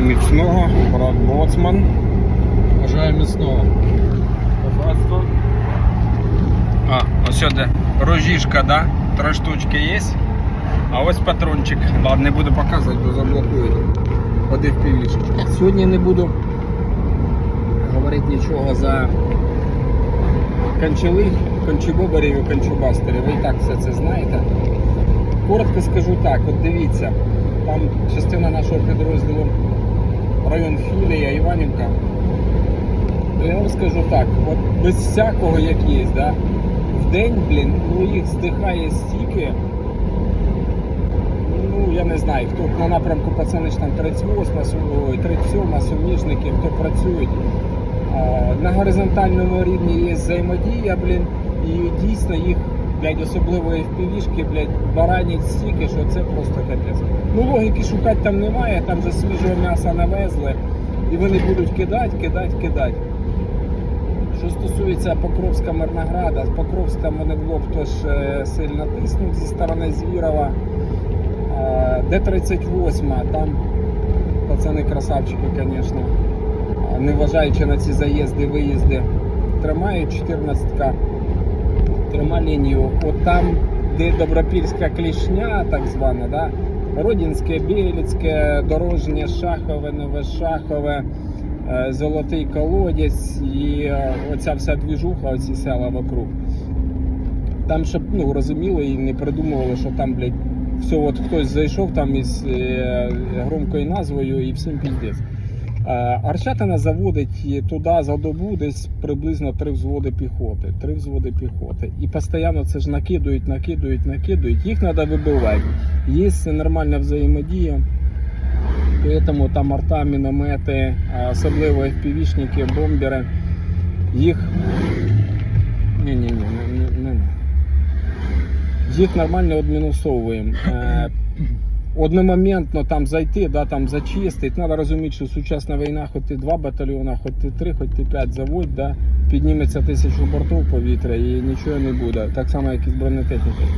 Бажаю міцного, брат Боцман. Бажаю міцного. Братство. А, ось сюди рожішка, да? Три штучки є. А ось патрончик. Ладно, не буду показувати, бо заблокують. Один півішечки. Сьогодні не буду говорити нічого за кончових, кончебоберів і кончубастерів. Ви і так все це знаєте. Коротко скажу так, от дивіться, там частина нашого підрозділу район Філія, Іванівка. Ну, Я вам скажу так, от без всякого як є, да, в день, блін, ну їх здихає стільки. Ну, я не знаю, хто на напрямку пацани там 38, 37, суміжники, хто працюють. На горизонтальному рівні є взаємодія, блін, і дійсно їх, блядь, особливо FPV-шки, блядь, баранять стільки, що це просто капець. Ну, логіки шукати там немає, там же свіжого м'яса навезли, і вони будуть кидати, кидати, кидати. Що стосується Покровська Мирнограда, Покровська в лоб теж е, сильно тиснуть зі сторони Звірова. Е, Д-38, там пацани красавчики, звісно. Неважаючи на ці заїзди, виїзди, тримають 14-ка. Трима лінію. От там, де Добропільська клішня, так звана, да? Родінське, Біліцьке, Дорожнє, Шахове, Нове Шахове, е, Золотий колодязь і е, оця вся двіжуха, оці села вокруг. Там, щоб ну, розуміли і не придумували, що там, блядь, все, от хтось зайшов там із е, громкою назвою і всім піздець. Е, Арчатина заводить туди за добу десь приблизно три взводи піхоти. Три взводи піхоти. І постійно це ж накидують, накидують, накидують. Їх треба вибивати. Є нормальна взаємодія. Тому там арта, міномети, особливо FPV-шники, бомбери. Їх. Ні, ні, не, не. Їх нормально відмінусовуємо. Одномоментно там зайти, да, там зачистити. Треба розуміти, що сучасна війна, хоч ти два батальйони, хоч ти три, хоч ти п'ять заводь, да, підніметься тисячу бортів повітря і нічого не буде. Так само, як і з бронетехнікою.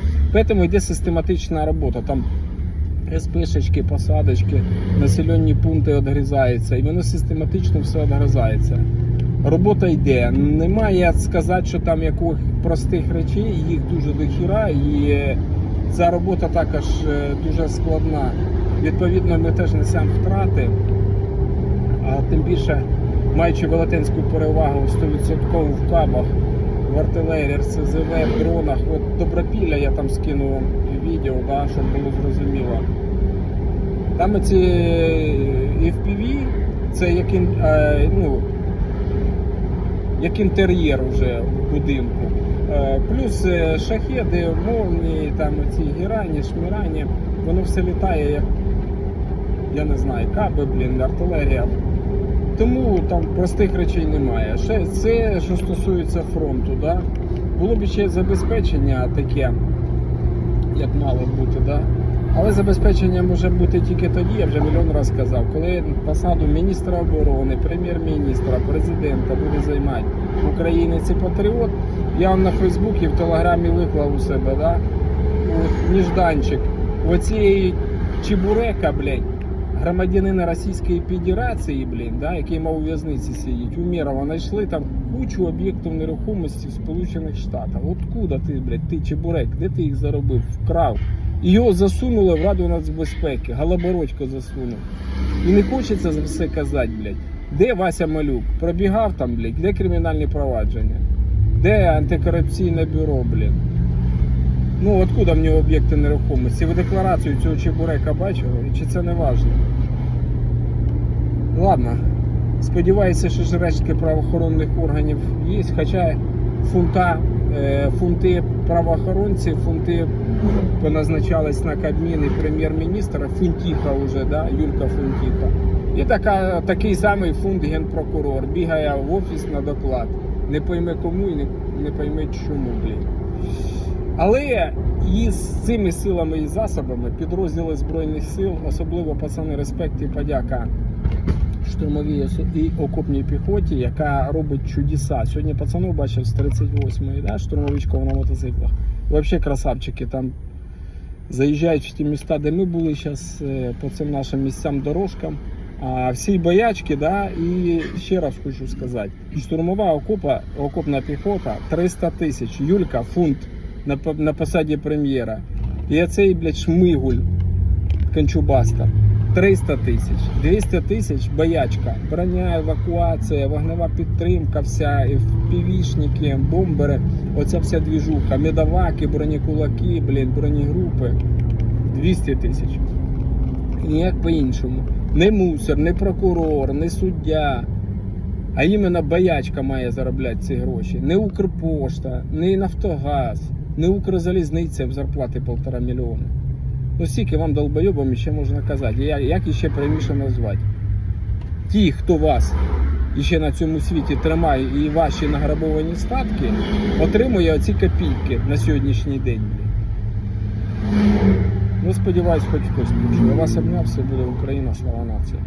Тому йде систематична робота. Там СПшечки, посадочки, населені пункти відгрізаються, і воно систематично все відгризається. Робота йде. Немає сказати, що там яких простих речей, їх дуже дохіра, і ця робота також е, дуже складна. Відповідно, ми теж несемо втрати, а тим більше, маючи велетенську перевагу 100% в кабах, в артилерії, РСЗВ, в дронах. От Добропілля я там скину відео, да, щоб було зрозуміло. Там ці FPV, це як, ін- е, ну, як інтер'єр вже в будинку. Е, Плюс е, шахеди, молнії, там ці гірані, шмірані, воно все літає як, я не знаю, каби, блін, артилерія. Тому там простих речей немає. Ще це, що стосується фронту, да? було б ще забезпечення таке, як мало бути, да? Але забезпечення може бути тільки тоді, я вже мільйон разів сказав, коли посаду міністра оборони, прем'єр-міністра, президента буде займати українець і патріот. Я вам на Фейсбуці, в Телеграмі виклав у себе, да? Ніжданчик. Оцієї чебурека, блядь, громадянина Російської Федерації, блін, да, який мав у в'язниці сидіти, Умєрова, знайшли там кучу об'єктів нерухомості в Сполучених Штатах. Откуда ти, блядь, ти чебурек, де ти їх заробив? Вкрав. І його засунули в Раду нацбезпеки, Галабородько засунув. І не хочеться за все казати, блядь. Де Вася Малюк? Пробігав там, блядь, де кримінальні провадження? Де антикорупційне бюро, блін? Ну, откуда в нього об'єкти нерухомості? Ви декларацію цього чебурека бачили? Чи це не важливо? Ладно. Сподіваюся, що ж рештки правоохоронних органів є, хоча фунта, е, фунти правоохоронців, фунти поназначались на Кабмін і прем'єр-міністра, фунтіха вже, да, Юлька Фунтіха. І така, такий самий фунт генпрокурор бігає в офіс на доклад. Не пойме кому і не, не пойме чому, блін. Але і з цими силами і засобами підрозділи Збройних сил, особливо пацани респект і подяка штурмовій і окопній піхоті, яка робить чудеса. Сьогодні пацанов бачив з 38-ї, да, штурмовичков на мотоциклах. Взагалі красавчики там заїжджають в ті міста, де ми були зараз по цим нашим місцям дорожкам. А всі боячки, да, і ще раз хочу сказати: штурмова окопа, окопна піхота 300 тисяч. Юлька фунт на, на посаді прем'єра. І оцей, блядь, шмигуль Кончубаста. 300 тисяч, 200 тисяч боячка, броня, евакуація, вогнева підтримка, вся, півішники, бомбери, оця вся двіжуха, медоваки, бронекулаки, блін, бронегрупи. 200 тисяч. Ніяк по-іншому. Не мусор, не прокурор, не суддя. А іменно боячка має заробляти ці гроші. Не Укрпошта, не Нафтогаз, не Укрзалізниця в зарплати полтора мільйона. Ну стільки вам долбойобам ще можна казати. Як іще пряміше назвати? Ті, хто вас іще на цьому світі тримає і ваші награбовані статки, отримує оці копійки на сьогоднішній день. Ну, сподіваюсь, хоч хтось почує. Я вас обняв, все буде Україна, слава нації.